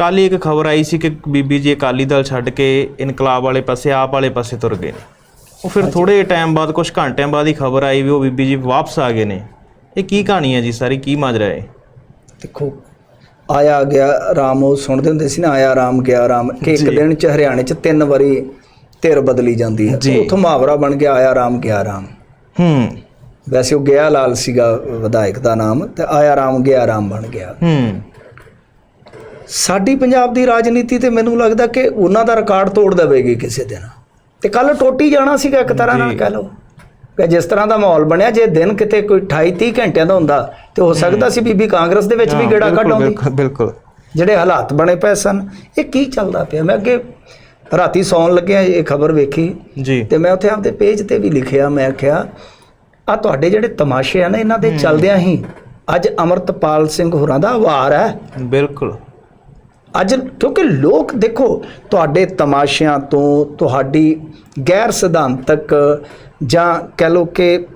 ਕੱਲ ਹੀ ਇੱਕ ਖਬਰ ਆਈ ਸੀ ਕਿ ਬੀਬੀ ਜੀ ਅਕਾਲੀ ਦਲ ਛੱਡ ਕੇ ਇਨਕਲਾਬ ਵਾਲੇ ਪਾਸੇ ਆਪ ਵਾਲੇ ਪਾਸੇ ਤੁਰ ਗਏ ਨੇ। ਉਹ ਫਿਰ ਥੋੜੇ ਟਾਈਮ ਬਾਅਦ ਕੁਝ ਘੰਟਿਆਂ ਬਾਅਦ ਹੀ ਖਬਰ ਆਈ ਵੀ ਉਹ ਬੀਬੀ ਜੀ ਵਾਪਸ ਆ ਗਏ ਨੇ। ਇਹ ਕੀ ਕਹਾਣੀ ਹੈ ਜੀ ਸਾਰੀ? ਕੀ ਮਾਜਰਾ ਹੈ ਦੇਖੋ ਆਇਆ ਗਿਆ ਰਾਮ ਉਹ ਸੁਣਦੇ ਹੁੰਦੇ ਸੀ ਨਾ ਆਇਆ ਰਾਮ ਗਿਆ ਰਾਮ। ਕਿ ਇੱਕ। ਦਿਨ ਚ ਹਰਿਆਣੇ ਚ ਤਿੰਨ ਵਾਰੀ ਧਿਰ ਬਦਲੀ ਜਾਂਦੀ ਹੈ। ਉੱਥੋਂ ਮੁਹਾਵਰਾ ਬਣ ਗਿਆ ਆਇਆ ਰਾਮ ਗਿਆ ਰਾਮ। ਹੂੰ। ਵੈਸੇ ਉਹ ਗਿਆ ਲਾਲ ਸੀਗਾ ਵਿਧਾਇਕ ਦਾ ਨਾਮ ਤੇ ਆਇਆ ਰਾਮ ਗਿਆ ਰਾਮ ਬਣ ਗਿਆ। ਹੂੰ। ਸਾਡੀ ਪੰਜਾਬ ਦੀ ਰਾਜਨੀਤੀ ਤੇ ਮੈਨੂੰ ਲੱਗਦਾ ਕਿ ਉਹਨਾਂ ਦਾ ਰਿਕਾਰਡ ਤੋੜ ਦੇਵੇਗੀ ਕਿਸੇ ਦਿਨ। ਤੇ ਕੱਲ ਟੋਟੀ ਜਾਣਾ ਸੀਗਾ ਇੱਕ ਤਰ੍ਹਾਂ ਨਾਲ। ਕਹਿ ਲਓ। ਕਿ ਜਿਸ ਤਰ੍ਹਾਂ ਦਾ ਮਾਹੌਲ ਬਣਿਆ ਜੇ ਦਿਨ ਕਿਤੇ ਕੋਈ 28 30 ਘੰਟਿਆਂ ਦਾ ਹੁੰਦਾ ਤੇ ਹੋ ਸਕਦਾ ਸੀ ਬੀਬੀ ਕਾਂਗਰਸ ਦੇ ਵਿੱਚ ਵੀ ਗੇੜਾ ਕੱਢ ਆਉਂਦੀ ਬਿਲਕੁਲ ਜਿਹੜੇ ਹਾਲਾਤ ਬਣੇ ਪਏ ਸਨ ਇਹ ਕੀ ਚੱਲਦਾ ਪਿਆ? ਮੈਂ ਅੱਗੇ ਰਾਤੀ ਸੌਣ ਲੱਗਿਆ ਇਹ ਖਬਰ ਵੇਖੀ। ਜੀ। ਤੇ ਮੈਂ ਉੱਥੇ ਆਪਦੇ ਪੇਜ ਤੇ ਵੀ ਲਿਖਿਆ ਮੈਂ ਕਿਹਾ ਆ ਤੁਹਾਡੇ ਜਿਹੜੇ ਤਮਾਸ਼ੇ ਆ ਨਾ ਇਹਨਾਂ ਦੇ ਚੱਲਦਿਆਂ ਹੀ ਅੱਜ ਅਮਰਤਪਾਲ ਸਿੰਘ ਹੋਰਾਂ ਦਾ ਵਾਰ ਹੈ। ਬਿਲਕੁਲ। ਅੱਜ ਕਿਉਂਕਿ ਲੋਕ ਦੇਖੋ ਤੁਹਾਡੇ ਤਮਾਸ਼ਿਆਂ ਤੋਂ ਤੁਹਾਡੀ ਗੈਰ ਸਿਧਾਂਤਕ ਜਾਂ ਕਹਿ ਲੋ ਕਿ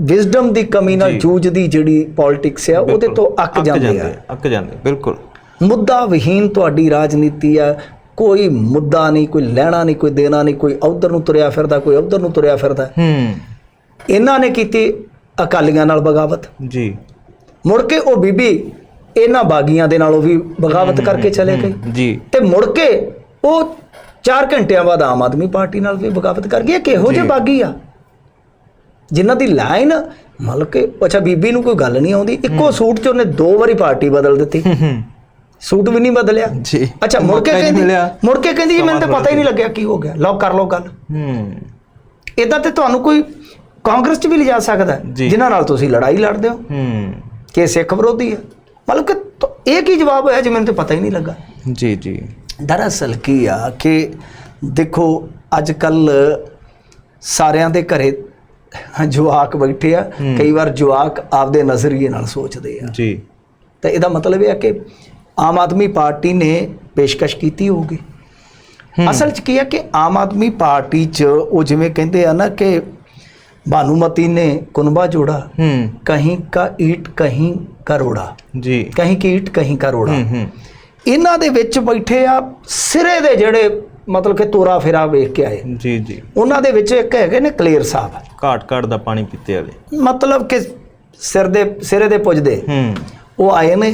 ਵਿਜ਼ਡਮ ਦੀ ਕਮੀ ਨਾਲ। ਜੂਝਦੀ ਜਿਹੜੀ ਪੋਲਿਟਿਕਸ ਆ ਉਹਦੇ। ਤੋਂ ਅੱਕ ਜਾਂਦੇ ਆ। ਅੱਕ ਜਾਂਦੇ ਬਿਲਕੁਲ। ਮੁੱਦਾ ਵਿਹੀਨ ਤੁਹਾਡੀ ਰਾਜਨੀਤੀ ਆ ਕੋਈ ਮੁੱਦਾ ਨਹੀਂ ਕੋਈ ਲੈਣਾ ਨਹੀਂ ਕੋਈ ਦੇਣਾ ਨਹੀਂ ਕੋਈ ਉਧਰ ਨੂੰ ਤੁਰਿਆ ਫਿਰਦਾ ਕੋਈ ਉਧਰ ਨੂੰ ਤੁਰਿਆ ਫਿਰਦਾ। ਹੂੰ। ਇਹਨਾਂ ਨੇ ਕੀਤੀ ਅਕਾਲੀਆਂ ਨਾਲ ਬਗਾਵਤ। ਜੀ। ਮੁੜ ਕੇ ਉਹ ਬੀਬੀ ਇਹਨਾਂ ਬਾਗੀਆਂ ਦੇ ਨਾਲੋਂ ਵੀ ਬਗਾਵਤ ਕਰਕੇ ਚਲੇ ਗਈ ਜੀ। ਤੇ ਮੁੜ ਕੇ ਉਹ 4 ਘੰਟਿਆਂ ਬਾਅਦ ਆਮ ਆਦਮੀ ਪਾਰਟੀ ਨਾਲ ਵੀ ਬਗਾਵਤ ਕਰ ਗਈ। ਇਹ ਕਿਹੋ ਜਿਹੇ। ਬਾਗੀ ਆ? ਜਿਨ੍ਹਾਂ ਦੀ ਲਾਈਨ ਮਤਲਬ ਕਿ ਅੱਛਾ ਬੀਬੀ ਨੂੰ ਕੋਈ ਗੱਲ ਨਹੀਂ ਆਉਂਦੀ। ਇੱਕੋ ਸੂਟ 'ਚ ਉਹਨੇ ਦੋ ਵਾਰੀ ਪਾਰਟੀ ਬਦਲ ਦਿੱਤੀ। ਹੂੰ ਹੂੰ। ਸੂਟ ਵੀ ਨਹੀਂ ਬਦਲਿਆ। ਜੀ। ਅੱਛਾ ਮੁੜ ਕੇ ਕਹਿੰਦੀ। ਮੁੜ ਕੇ ਕਹਿੰਦੀ ਜੀ ਮੈਨੂੰ ਤਾਂ ਪਤਾ ਹੀ ਨਹੀਂ ਲੱਗਿਆ ਕੀ ਹੋ ਗਿਆ। ਲਓ ਕਰ ਲਓ ਗੱਲ। ਹੂੰ। ਇਦਾਂ ਤੇ ਤੁਹਾਨੂੰ ਕੋਈ ਕਾਂਗਰਸ 'ਚ ਵੀ ਲਿਜਾ ਸਕਦਾ। ਜਿਨ੍ਹਾਂ ਨਾਲ ਤੁਸੀਂ ਲੜਾਈ ਲੜਦੇ ਹੋ। ਹੂੰ। ਕਿ ਸਿੱਖ ਵਿਰੋਧੀ ਹੈ। ਮਤਲਬ ਕਿ ਇਹ ਕੀ ਜਵਾਬ ਹੋਇਆ ਜੀ ਮੈਨੂੰ ਤਾਂ ਪਤਾ ਹੀ ਨਹੀਂ ਲੱਗਾ? ਜੀ ਜੀ। ਦਰਅਸਲ ਕੀ ਆ ਕਿ ਦੇਖੋ ਅੱਜ ਕੱਲ ਸਾਰਿਆਂ ਦੇ ਘਰੇ ਜਵਾਕ ਬੈਠੇ ਆ। ਕਈ ਵਾਰ ਜਵਾਕ ਆਪਦੇ ਨਜ਼ਰੀਏ ਨਾਲ ਸੋਚਦੇ ਆ। ਜੀ। ਤਾਂ ਇਹਦਾ ਮਤਲਬ ਇਹ ਹੈ ਕਿ ਆਮ ਆਦਮੀ ਪਾਰਟੀ ਨੇ ਪੇਸ਼ਕਸ਼ ਕੀਤੀ ਹੋਊਗੀ। ਅਸਲ 'ਚ ਕੀ ਹੈ ਕਿ ਆਮ ਆਦਮੀ ਪਾਰਟੀ 'ਚ ਉਹ ਜਿਵੇਂ ਕਹਿੰਦੇ ਆ ਨਾ ਕਿ ਭਾਨੂਮਤੀ ਨੇ ਕੁਨਬਾ ਜੋੜਾ ਹੂੰ ਕਹੀਂ ਕਾ ਈਟ ਕਹੀਂ ਕਰੋੜਾ ਜੀ ਕਹੀਂ ਕੀ ਈਟ ਕਹੀਂ ਕਰੋੜਾ ਹੂੰ ਹੂੰ ਇਹਨਾਂ ਦੇ ਵਿੱਚ ਬੈਠੇ ਆ ਸਿਰੇ ਦੇ ਜਿਹੜੇ ਮਤਲਬ ਕਿ ਤੋਰਾ ਫੇਰਾ ਵੇਖ ਕੇ ਆਏ ਜੀ ਜੀ ਉਹਨਾਂ ਦੇ ਵਿੱਚ ਇੱਕ ਹੈਗੇ ਨੇ ਕਲੇਰ ਸਾਹਿਬ ਘਾਟ ਘਾਟ ਦਾ ਪਾਣੀ ਪੀਤੇ ਵਾਲੇ ਮਤਲਬ ਕਿ ਸਿਰ ਦੇ ਸਿਰੇ ਦੇ ਪੁੱਜਦੇ ਹੂੰ ਉਹ ਆਏ ਨੇ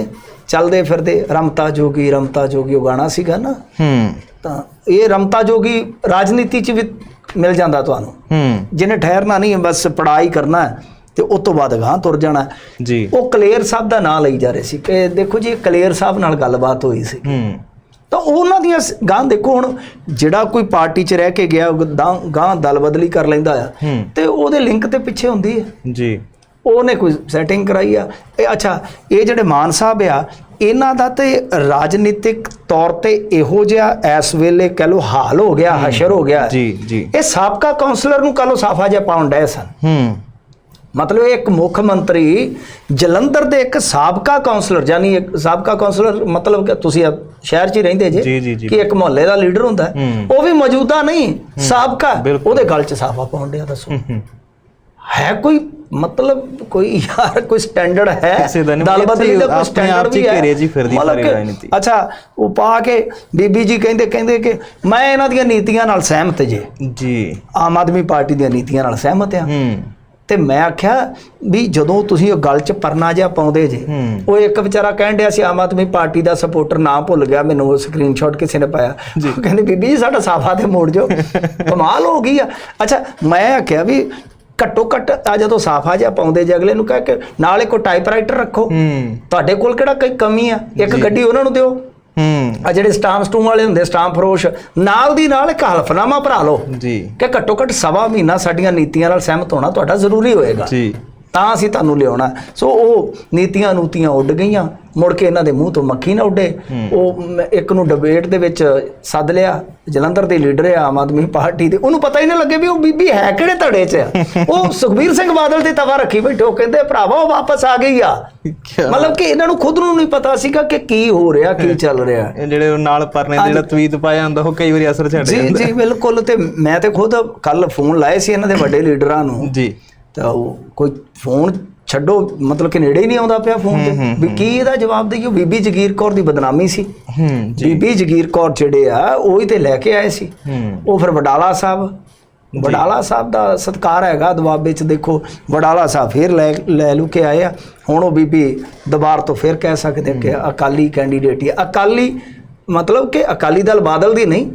ਚੱਲਦੇ ਫਿਰਦੇ ਰਮਤਾ ਜੋਗੀ ਰਮਤਾ ਜੋਗੀ ਉਹ ਗਾਣਾ ਸੀਗਾ ਨਾ ਹੂੰ ਤਾਂ ਇਹ ਰਮਤਾ ਜੋਗੀ ਰਾਜਨੀਤੀ 'ਚ ਵੀ ਮਿਲ ਜਾਂਦਾ ਤੁਹਾਨੂੰ। ਹੂੰ। ਜਿਹਨੇ ਠਹਿਰਨਾ ਨਹੀਂ ਬਸ ਪੜਾਈ ਕਰਨਾ ਹੈ ਤੇ ਉਸ ਤੋਂ ਬਾਅਦ ਗਾਂ ਤੁਰ ਜਾਣਾ। ਜੀ। ਉਹ ਕਲੇਰ ਸਾਹਿਬ ਦਾ ਨਾਂ ਲਈ ਜਾ ਰਹੇ ਸੀ। ਕਿ ਦੇਖੋ ਜੀ ਕਲੇਰ ਸਾਹਿਬ ਨਾਲ ਗੱਲਬਾਤ ਹੋਈ ਸੀ। ਹੂੰ। ਤਾਂ ਉਹਨਾਂ ਦੀਆਂ ਗਾਂ ਦੇਖੋ ਹੁਣ ਜਿਹੜਾ ਕੋਈ ਪਾਰਟੀ 'ਚ ਰਹਿ ਕੇ ਗਿਆ ਗਾਂ- ਦਲ ਬਦਲੀ ਕਰ ਲੈਂਦਾ ਆ। ਤੇ ਉਹਦੇ ਲਿੰਕ ਤੇ ਪਿੱਛੇ ਹੁੰਦੀ ਹੈ। ਜੀ। ਉਹਨੇ ਕੋਈ ਸੈਟਿੰਗ ਕਰਾਈ ਆ। ਇਹ ਅੱਛਾ ਇਹ ਜਿਹੜੇ ਮਾਨ ਸਾਹਿਬ ਆ ਇਹਨਾਂ ਦਾ ਤੇ ਰਾਜਨੀਤਿਕ ਤੌਰ ਤੇ ਇਹੋ ਜਿਹਾ ਇਸ ਵੇਲੇ ਕਹ ਲੋ ਹਾਲ ਹੋ ਗਿਆ ਹਸ਼ਰ ਹੋ ਗਿਆ। ਜੀ ਜੀ। ਇਹ ਸਾਬਕਾ ਕਾਉਂਸਲਰ ਨੂੰ ਕਹ ਲੋ ਸਾਫਾ ਜਿਹਾ ਪਾਉਣ ਡਏ ਸਨ। ਹੂੰ। ਮਤਲਬ ਇੱਕ ਮੁੱਖ ਮੰਤਰੀ ਜਲੰਧਰ ਦੇ ਇੱਕ ਸਾਬਕਾ ਕਾਉਂਸਲਰ ਯਾਨੀ ਇੱਕ ਸਾਬਕਾ ਕਾਉਂਸਲਰ ਮਤਲਬ ਕਿ ਤੁਸੀਂ ਸ਼ਹਿਰ 'ਚ ਹੀ ਰਹਿੰਦੇ ਜੇ। ਕਿ ਇੱਕ ਮੁਹੱਲੇ ਦਾ ਲੀਡਰ ਹੁੰਦਾ। ਉਹ ਵੀ ਮੌਜੂਦਾ ਨਹੀਂ ਸਾਬਕਾ। ਉਹਦੇ ਗਲ 'ਚ ਸਾਫਾ ਪਾਉਣ ਡਿਆ ਦੱਸੋ। ਹੂੰ ਕੋਈ ਮਤਲਬ ਕੋਈ ਯਾਰ ਕੋਈ ਸਟੈਂਡਰਡ ਹੈ? ਕਿਸੇ ਦਾ ਕੋਈ ਸਟੈਂਡਰਡ ਵੀ ਹੈ? ਘੇਰੇ ਹੀ ਫਿਰਦੀ ਸਾਰੀ ਰਾਜਨੀਤੀ। ਅੱਛਾ ਉਹ ਪਾ ਕੇ ਬੀਬੀ ਜੀ ਕਹਿੰਦੇ ਕਹਿੰਦੇ ਕਿ ਮੈਂ ਇਹਨਾਂ ਦੀਆਂ ਨੀਤੀਆਂ ਨਾਲ ਸਹਿਮਤ ਜੇ। ਜੀ। ਆਮ ਆਦਮੀ ਪਾਰਟੀ ਦੀਆਂ ਨੀਤੀਆਂ ਨਾਲ ਸਹਿਮਤ ਆ। ਹੂੰ। ਤੇ ਮੈਂ ਆਖਿਆ ਵੀ ਜਦੋਂ ਤੁਸੀਂ ਉਹ ਗੱਲ 'ਚ ਪਰਨਾ ਜਿਹਾ ਪਾਉਂਦੇ ਜੇ। ਉਹ ਇੱਕ ਵਿਚਾਰਾ ਕਹਿਣ ਡਿਆ ਸੀ ਆਮ ਆਦਮੀ ਪਾਰਟੀ ਦਾ ਸਪੋਰਟਰ ਨਾ ਭੁੱਲ ਗਿਆ ਮੈਨੂੰ ਉਹ ਸਕਰੀਨਸ਼ਾਟ ਕਿਸੇ ਨੇ ਪਾਇਆ। ਜੀ। ਉਹ ਕਹਿੰਦੇ ਬੀਬੀ ਜੀ ਸਾਡਾ ਸਾਫਾ ਤੇ ਮੋੜ ਜੋ ਕਮਾਲ ਹੋ ਗਈ ਆ। ਅੱਛਾ ਮੈਂ ਆਖਿਆ ਵੀ ਘੱਟੋ ਘੱਟ ਆ ਜਦੋਂ ਸਾਫਾ ਜਿਹਾ ਪਾਉਂਦੇ ਜੇ ਅਗਲੇ ਨੂੰ ਕਹਿ ਕੇ ਨਾਲੇ ਕੋ ਟਾਈਪਰਾਈਟਰ ਰੱਖੋ। ਹੂੰ। ਤੁਹਾਡੇ ਕੋਲ ਕਿਹੜਾ ਕੋਈ ਕਮੀ ਆ? ਇੱਕ। ਗੱਡੀ ਉਹਨਾਂ ਨੂੰ ਦਿਓ। ਹੂੰ। ਆ ਜਿਹੜੇ ਸਟਾਂਪ ਸਟੂਮ ਵਾਲੇ ਹੁੰਦੇ ਸਟਾਂਪ ਫਰੋਸ਼ ਨਾਲ ਦੀ ਨਾਲ ਇੱਕ ਹਲਫਨਾਮਾ ਭਰਾ ਲਓ। ਜੀ। ਕਿ ਘੱਟੋ ਘੱਟ ਸਵਾ ਮਹੀਨਾ ਸਾਡੀਆਂ ਨੀਤੀਆਂ ਨਾਲ ਸਹਿਮਤ ਹੋਣਾ ਤੁਹਾਡਾ ਜ਼ਰੂਰੀ ਹੋਏਗਾ। ਜੀ। ਤਾਂ ਅਸੀਂ ਤੁਹਾਨੂੰ ਲਿਆਉਣਾ। ਸੋ ਉਹ ਨੀਤੀਆਂ ਨੂਤੀਆਂ ਉੱਡ ਗਈਆਂ। ਮੁੜ ਕੇ ਇਹਨਾਂ ਦੇ ਮੂੰਹ ਤੋਂ ਮੱਖੀ ਨਾ ਉੱਡੇ। ਉਹ ਇੱਕ ਨੂੰ ਡਿਬੇਟ ਦੇ ਵਿੱਚ ਸੱਦ ਲਿਆ। ਜਲੰਧਰ ਦੇ ਲੀਡਰ ਆ ਆਮ ਆਦਮੀ ਪਾਰਟੀ ਦੇ। ਉਹਨੂੰ ਪਤਾ ਹੀ ਨਾ ਲੱਗੇ ਵੀ ਉਹ ਬੀਬੀ ਹੈ ਕਿਹੜੇ ਧੜੇ 'ਚ ਉਹ ਸੁਖਬੀਰ ਸਿੰਘ ਬਾਦਲ ਤੇ ਤਵਾ ਰੱਖੀ ਬੈਠੇ। ਉਹ ਕਹਿੰਦੇ ਭਰਾਵਾ ਉਹ ਵਾਪਸ ਆ ਗਈ ਆ। ਮਤਲਬ ਕਿ ਇਹਨਾਂ ਨੂੰ ਖੁਦ ਨੂੰ ਨਹੀਂ ਪਤਾ ਸੀਗਾ ਕਿ ਕੀ ਹੋ ਰਿਹਾ ਕੀ ਚੱਲ ਰਿਹਾ। ਇਹ ਜਿਹੜੇ ਨਾਲ ਪਰਨੇ ਦੇ ਜਿਹੜਾ ਤਵੀਤ ਪਾਇਆ ਹੁੰਦਾ ਉਹ ਕਈ ਵਾਰੀ ਅਸਰ ਛੱਡ ਜੀ ਜਾਂਦਾ। ਜੀ ਬਿਲਕੁਲ। ਤੇ ਮੈਂ ਤੇ ਖੁਦ ਕੱਲ ਫੋਨ ਲਾਏ ਸੀ ਇਹਨਾਂ ਦੇ ਵੱਡੇ ਲੀਡਰਾਂ ਨੂੰ। ਜੀ। ਤਾਂ ਉਹ ਕੋਈ ਫੋਨ ਛੱਡੋ ਮਤਲਬ ਕਿ ਨੇੜੇ ਹੀ ਨਹੀਂ ਆਉਂਦਾ ਪਿਆ ਫੋਨ ਤੇ। ਵੀ ਕੀ ਇਹਦਾ ਜਵਾਬ ਦਈਓ ਬੀਬੀ ਜਗੀਰ ਕੌਰ ਦੀ ਬਦਨਾਮੀ ਸੀ। ਹੂੰ ਬੀਬੀ ਜਗੀਰ ਕੌਰ ਜਿਹੜੇ ਆ ਉਹ ਹੀ ਤੇ ਲੈ ਕੇ ਆਏ ਸੀ। ਉਹ ਫਿਰ ਵਡਾਲਾ ਸਾਹਿਬ ਵਡਾਲਾ ਸਾਹਿਬ ਦਾ ਸਤਕਾਰ ਹੈਗਾ ਦਬਾਬੇ ਚ ਦੇਖੋ ਵਡਾਲਾ ਸਾਹਿਬ ਫਿਰ ਲੈ ਲੈ ਲੂ ਕੇ ਆਏ ਆ। ਹੁਣ ਉਹ ਬੀਬੀ ਦੁਬਾਰ ਤੋਂ ਫਿਰ ਕਹਿ ਸਕਦੇ ਕਿ ਅਕਾਲੀ ਕੈਂਡੀਡੇਟ ਹੀ। ਅਕਾਲੀ ਮਤਲਬ ਕਿ ਅਕਾਲੀ ਦਲ ਬਾਦਲ ਦੀ ਨਹੀਂ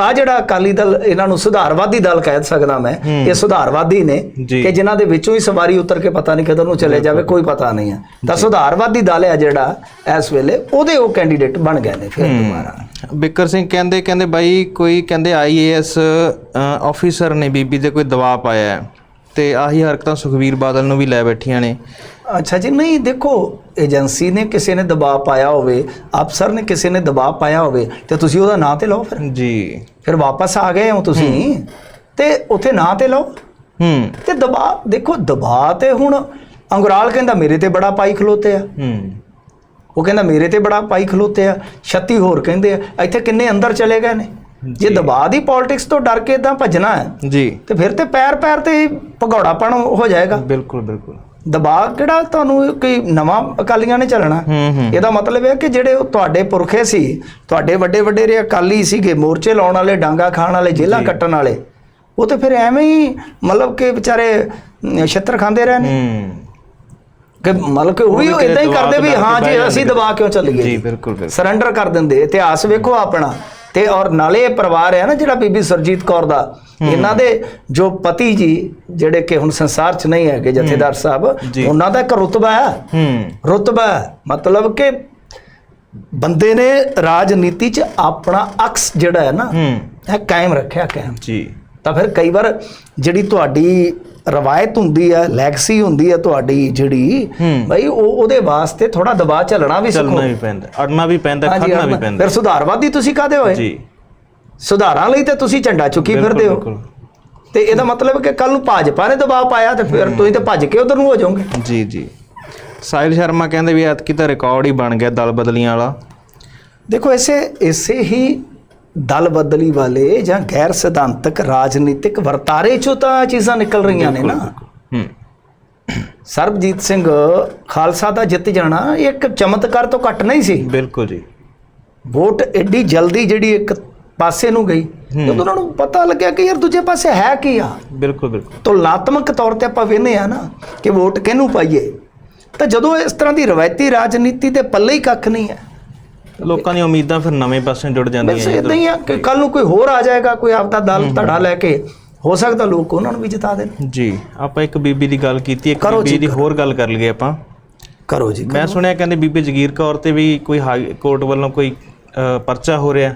ਆ ਜਿਹੜਾ ਅਕਾਲੀ ਦਲ ਇਹਨਾਂ ਨੂੰ ਸੁਧਾਰਵਾਦੀ ਦਲ ਕਹਿ ਸਕਦਾ ਮੈਂ ਇਹ ਸੁਧਾਰਵਾਦੀ ਨੇ। ਕਿ ਜਿਨ੍ਹਾਂ ਦੇ ਵਿੱਚੋਂ ਹੀ ਸਵਾਰੀ ਉਤਰ ਕੇ ਪਤਾ ਨਹੀਂ ਕਦੋਂ ਨੂੰ ਚਲੇ ਜਾਵੇ ਕੋਈ ਪਤਾ ਨਹੀਂ ਹੈ। ਤਾਂ ਸੁਧਾਰਵਾਦੀ ਦਲ ਹੈ ਜਿਹੜਾ ਇਸ ਵੇਲੇ ਉਹਦੇ ਉਹ ਕੈਂਡੀਡੇਟ ਬਣ ਗਏ ਨੇ ਫਿਰ ਦੁਬਾਰਾ। ਬਿੱਕਰ ਸਿੰਘ ਕਹਿੰਦੇ ਕਹਿੰਦੇ ਬਾਈ ਕੋਈ ਕਹਿੰਦੇ ਆਈਏਐਸ ਆਫੀਸਰ ਨੇ ਬੀਬੀ ਤੇ ਕੋਈ ਦਬਾਅ ਪਾਇਆ ਤੇ ਆਹੀ ਹਰਕਤਾਂ ਸੁਖਵੀਰ ਬਾਦਲ ਨੂੰ ਵੀ ਲੈ ਬੈਠੀਆਂ ਨੇ। ਅੱਛਾ ਜੀ ਨਹੀਂ ਦੇਖੋ ਏਜੰਸੀ ਨੇ ਕਿਸੇ ਨੇ ਦਬਾਅ ਪਾਇਆ ਹੋਵੇ ਅਫਸਰ ਨੇ ਕਿਸੇ ਨੇ ਦਬਾਅ ਪਾਇਆ ਹੋਵੇ ਤੇ ਤੁਸੀਂ ਉਹਦਾ ਨਾਂ ਤੇ ਲਓ ਫਿਰ। ਜੀ। ਫਿਰ ਵਾਪਸ ਆ ਗਏ ਹੋ ਤੁਸੀਂ। ਤੇ ਉੱਥੇ ਨਾਂ ਤੇ ਲਓ। ਹੂੰ। ਤੇ ਦਬਾਅ ਦੇਖੋ ਦਬਾਅ ਤੇ ਹੁਣ ਅੰਗਰਾਲ ਕਹਿੰਦਾ ਮੇਰੇ ਤੇ ਬੜਾ ਪਾਈ ਖਲੋਤੇ ਆ। ਹੂੰ। ਉਹ ਕਹਿੰਦਾ ਮੇਰੇ ਤੇ ਬੜਾ ਪਾਈ ਖਲੋਤੇ ਆ। 36 ਹੋਰ ਕਹਿੰਦੇ ਆ। ਇੱਥੇ ਕਿੰਨੇ ਅੰਦਰ ਚਲੇ ਗਏ ਨੇ? ਜੇ ਦਬਾਅ ਦੀ ਪੋਲਿਟਿਕਸ ਤੋਂ ਡਰ ਕੇ ਇਦਾਂ ਭੱਜਣਾ ਹੈ ਜੀ। ਤੇ ਫਿਰ ਤੇ ਪੈਰ ਪੈਰ ਤੇ ਭਗੌੜਾਪਣ ਹੋ ਜਾਏਗਾ। ਬਿਲਕੁਲ ਬਿਲਕੁਲ। ਦਬਾਅ ਕਿਹੜਾ ਤੁਹਾਨੂੰ ਕੋਈ ਨਵਾਂ ਅਕਾਲੀਆਂ ਨੇ ਚੱਲਣਾ? ਇਹਦਾ ਮਤਲਬ ਹੈ ਕਿ ਜਿਹੜੇ ਤੁਹਾਡੇ ਪੁਰਖੇ ਸੀ ਤੁਹਾਡੇ ਵੱਡੇ ਵੱਡੇਰੇ ਅਕਾਲੀ ਸੀਗੇ ਮੋਰਚੇ ਲਾਉਣ ਵਾਲੇ ਡਾਂਗਾ ਖਾਣ ਵਾਲੇ ਜੇਲਾਂ ਕੱਟਣ ਵਾਲੇ ਉਹ ਤੇ ਫਿਰ ਐਵੇਂ ਹੀ ਮਤਲਬ ਕਿ ਵਿਚਾਰੇ ਛਿੱਤਰ ਖਾਂਦੇ ਰਹੇ ਨੇ। ਕਿ ਮਤਲਬ ਕਿ ਉਹ ਵੀ ਇਦਾਂ ਹੀ ਕਰਦੇ ਵੀ ਹਾਂ ਜੀ ਅਸੀਂ ਜਾਂਦੇ। ਦਬਾ ਕਿਉਂ ਚੱਲੀਏ? ਜੀ ਬਿਲਕੁਲ ਸਰੈਂਡਰ ਕਰ ਦਿੰਦੇ ਇਤਿਹਾਸ ਵੇਖੋ ਆਪਣਾ। ਤੇ ਔਰ ਨਾਲੇ ਇਹ ਪਰਿਵਾਰ ਹੈ ਨਾ ਜਿਹੜਾ ਬੀਬੀ ਸਰਜੀਤ ਕੌਰ ਦਾ ਇਹਨਾਂ ਦੇ ਜੋ ਪਤੀ ਜੀ ਜਿਹੜੇ ਕਿ ਹੁਣ ਸੰਸਾਰ 'ਚ ਨਹੀਂ ਹੈਗੇ ਜਥੇਦਾਰ ਸਾਹਿਬ। ਉਹਨਾਂ ਦਾ ਇੱਕ ਰੁਤਬਾ ਹੈ। ਰੁਤਬਾ। ਮਤਲਬ ਕਿ ਬੰਦੇ ਨੇ ਰਾਜਨੀਤੀ 'ਚ ਆਪਣਾ ਅਕਸ ਜਿਹੜਾ ਹੈ ਨਾ ਇਹ ਕਾਇਮ ਰੱਖਿਆ ਕਾਇਮ। ਜੀ। ਤਾਂ ਫਿਰ ਕਈ ਵਾਰ ਜਿਹੜੀ ਤੁਹਾਡੀ ਰਵਾਇਤ ਹੁੰਦੀ ਹੈ ਲੈਗਸੀ ਹੁੰਦੀ ਹੈ ਤੁਹਾਡੀ ਜਿਹੜੀ। ਬਈ ਉਹ ਉਹਦੇ ਵਾਸਤੇ ਥੋੜਾ ਦਬਾਅ ਚੱਲਣਾ ਵੀ ਸਿੱਖੋ। ਚੱਲਣਾ ਵੀ ਪੈਂਦਾ ਅੜਨਾ ਵੀ ਪੈਂਦਾ ਖੜਨਾ ਵੀ ਪੈਂਦਾ। ਫਿਰ ਸੁਧਾਰਵਾਦੀ ਤੁਸੀਂ ਕਾਦੇ ਹੋਏ? ਜੀ। ਸੁਧਾਰਾਂ ਲਈ ਤੇ ਤੁਸੀਂ ਝੰਡਾ ਚੁੱਕੀ ਫਿਰਦੇ ਹੋ। ਤੇ ਇਹਦਾ ਮਤਲਬ ਕਿ ਕੱਲ ਨੂੰ ਭਾਜਪਾ ਨੇ ਦਬਾਅ ਪਾਇਆ ਤੇ ਫਿਰ ਤੁਸੀਂ ਤੇ ਭੱਜ ਕੇ ਉਧਰ ਨੂੰ ਹੋ ਜਾਓਗੇ। ਜੀ ਜੀ। ਸਾਹਿਲ ਸ਼ਰਮਾ ਕਹਿੰਦੇ ਵੀ ਐਤਕੀ ਤਾਂ ਰਿਕਾਰਡ ਹੀ ਬਣ ਗਿਆ ਦਲ ਬਦਲੀਆਂ ਵਾਲਾ। ਦੇਖੋ ਇਸੇ ਇਸੇ ਹੀ ਦਲ ਬਦਲੀ ਵਾਲੇ ਜਾਂ ਗੈਰ ਸਿਧਾਂਤਕ ਰਾਜਨੀਤਿਕ ਵਰਤਾਰੇ ਚੋਂ ਤਾਂ ਚੀਜ਼ਾਂ ਨਿਕਲ ਰਹੀਆਂ ਨੇ ਨਾ। ਹੂੰ। ਸਰਬਜੀਤ ਸਿੰਘ ਖਾਲਸਾ ਦਾ ਜਿੱਤ ਜਾਣਾ ਇੱਕ ਚਮਤਕਾਰ ਤੋਂ ਘੱਟ ਨਹੀਂ ਸੀ। ਬਿਲਕੁਲ ਜੀ। ਵੋਟ ਐਡੀ ਜਲਦੀ ਜਿਹੜੀ ਇੱਕ ਪਾਸੇ ਨੂੰ ਗਈ ਜਦੋਂ ਉਹਨਾਂ ਨੂੰ ਪਤਾ ਲੱਗਿਆ ਕਿ ਯਾਰ ਦੂਜੇ ਪਾਸੇ ਹੈ ਕੀ ਆ। ਬਿਲਕੁਲ ਬਿਲਕੁਲ। ਤੁਲਨਾਤਮਕ ਤੌਰ ਤੇ ਆਪਾਂ ਵੇਖਦੇ ਆ ਨਾ ਕਿ ਵੋਟ ਕਿਹਨੂੰ ਪਾਈਏ। ਤਾਂ ਜਦੋਂ ਇਸ ਤਰ੍ਹਾਂ ਦੀ ਰਵਾਇਤੀ ਰਾਜਨੀਤੀ ਤੇ ਪੱਲੇ ਹੀ ਕੱਖ ਨਹੀਂ ਹੈ। ਲੋਕਾਂ ਦੀਆਂ ਉਮੀਦਾਂ ਫਿਰ ਨਵੇਂ ਪਾਸੇ ਜੁੜ ਬਸ ਜਾਂਦੀਆਂ ਇਦਾਂ ਹੀ ਆ ਕਿ ਕੱਲ ਨੂੰ ਕੋਈ ਹੋਰ ਆ ਜਾਏਗਾ ਕੋਈ ਆਪਦਾ ਦਲ ਧੜਾ ਲੈ ਕੇ ਹੋ ਸਕਦਾ ਲੋਕ ਉਹਨਾਂ ਨੂੰ ਵੀ ਜਿਤਾ ਦੇਣ। ਜੀ ਆਪਾਂ ਇੱਕ ਬੀਬੀ ਦੀ ਗੱਲ ਕੀਤੀ ਇੱਕ ਬੀਬੀ ਦੀ ਹੋਰ ਗੱਲ ਕਰ ਲਈਏ ਆਪਾਂ। ਕਰੋ ਜੀ ਮੈਂ ਸੁਣਿਆ ਕਹਿੰਦੇ ਬੀਬੀ ਜਗੀਰ ਕੌਰ ਤੇ ਵੀ ਕੋਈ ਹਾਈ ਕੋਰਟ ਵੱਲੋਂ ਕੋਈ ਪਰਚਾ ਹੋ ਰਿਹਾ।